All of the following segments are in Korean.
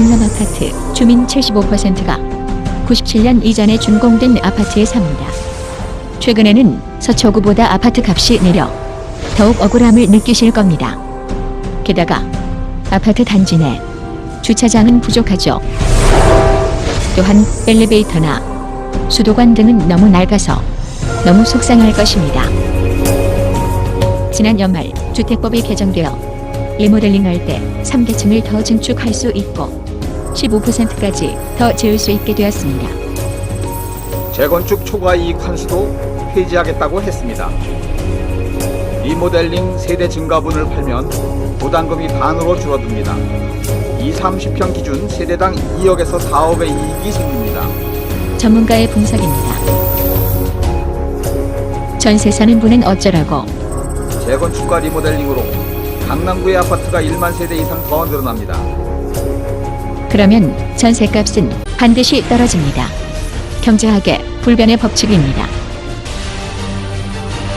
강남 아파트 주민 75%가 97년 이전에 준공된 아파트에 삽니다. 최근에는 서초구보다 아파트 값이 내려 더욱 억울함을 느끼실 겁니다. 게다가 아파트 단지 내 주차장은 부족하죠. 또한 엘리베이터나 수도관 등은 너무 낡아서 너무 속상할 것입니다. 지난 연말 주택법이 개정되어 리모델링할 때 3계층을 더 증축할 수 있고 15%까지 더 지을 수 있게 되었습니다. 재건축 초과 이익 환수도 폐지하겠다고 했습니다. 리모델링 세대 증가분을 팔면 부담금이 반으로 줄어듭니다. 2, 30평 기준 세대당 2억에서 4억의 이익이 생깁니다. 전문가의 분석입니다. 전세 사는 분은 어쩌라고 재건축과 리모델링으로 강남구의 아파트가 1만 세대 이상 더 늘어납니다. 그러면 전세값은 반드시 떨어집니다. 경제학의 불변의 법칙입니다.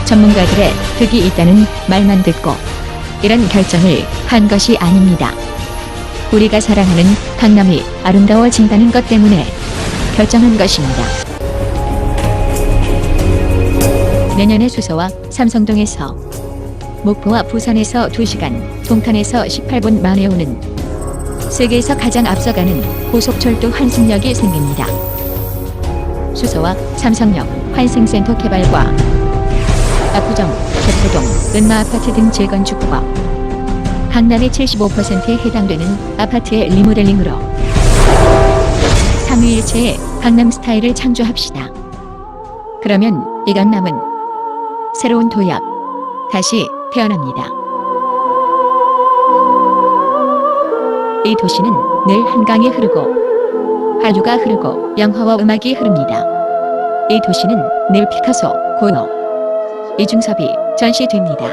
전문가들의 득이 있다는 말만 듣고 이런 결정을 한 것이 아닙니다. 우리가 사랑하는 강남이 아름다워진다는 것 때문에 결정한 것입니다. 내년에 수서와 삼성동에서 목포와 부산에서 2시간, 동탄에서 18분 만에 오는 세계에서 가장 앞서가는 고속철도 환승역이 생깁니다. 수서와 삼성역 환승센터 개발과 압구정, 개포동, 은마아파트 등 재건축과 강남의 75%에 해당되는 아파트의 리모델링으로 삼위일체의 강남 스타일을 창조합시다. 그러면 이 강남은 새로운 도약, 다시 태어납니다. 이 도시는 늘 한강이 흐르고 한류가 흐르고 영화와 음악이 흐릅니다. 이 도시는 늘 피카소, 고요, 이중섭이 전시됩니다.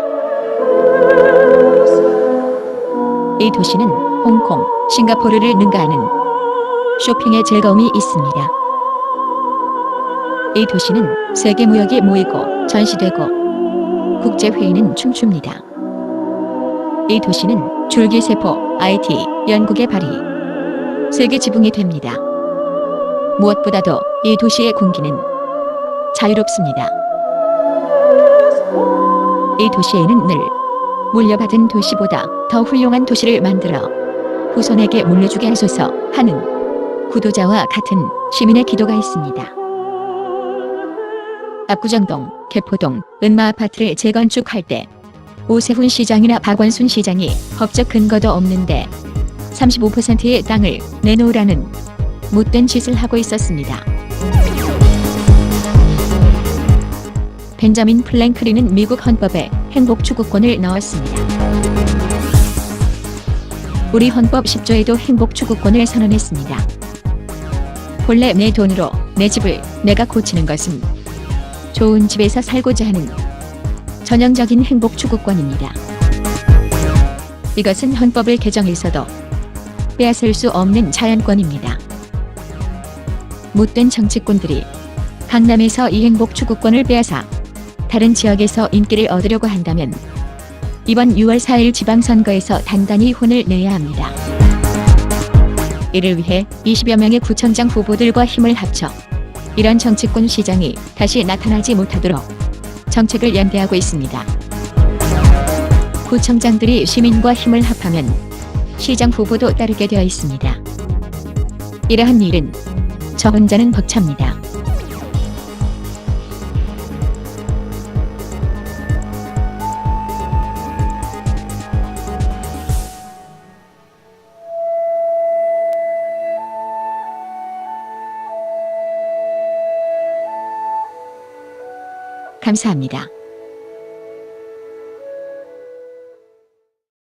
이 도시는 홍콩, 싱가포르를 능가하는 쇼핑의 즐거움이 있습니다. 이 도시는 세계 무역이 모이고 전시되고 국제회의는 춤춥니다. 이 도시는 줄기세포, IT, 연구의 발휘, 세계 지붕이 됩니다. 무엇보다도 이 도시의 공기는 자유롭습니다. 이 도시에는 늘 물려받은 도시보다 더 훌륭한 도시를 만들어 후손에게 물려주게 하소서 하는 구도자와 같은 시민의 기도가 있습니다. 압구정동, 개포동, 은마 아파트를 재건축할 때 오세훈 시장이나 박원순 시장이 법적 근거도 없는데 35%의 땅을 내놓으라는 못된 짓을 하고 있었습니다. 벤자민 플랭크린은 미국 헌법에 행복 추구권을 넣었습니다. 우리 헌법 10조에도 행복 추구권을 선언했습니다. 본래 내 돈으로 내 집을 내가 고치는 것은 좋은 집에서 살고자 하는 전형적인 행복 추구권입니다. 이것은 헌법을 개정해서도 빼앗을 수 없는 자연권입니다. 못된 정치꾼들이 강남에서 이 행복 추구권을 빼앗아 다른 지역에서 인기를 얻으려고 한다면 이번 6월 4일 지방선거에서 단단히 혼을 내야 합니다. 이를 위해 20여 명의 구청장 후보들과 힘을 합쳐 이런 정치권 시장이 다시 나타나지 못하도록 정책을 연대하고 있습니다. 구청장들이 시민과 힘을 합하면 시장 후보도 따르게 되어 있습니다. 이러한 일은 저 혼자는 벅찹니다. 감사합니다.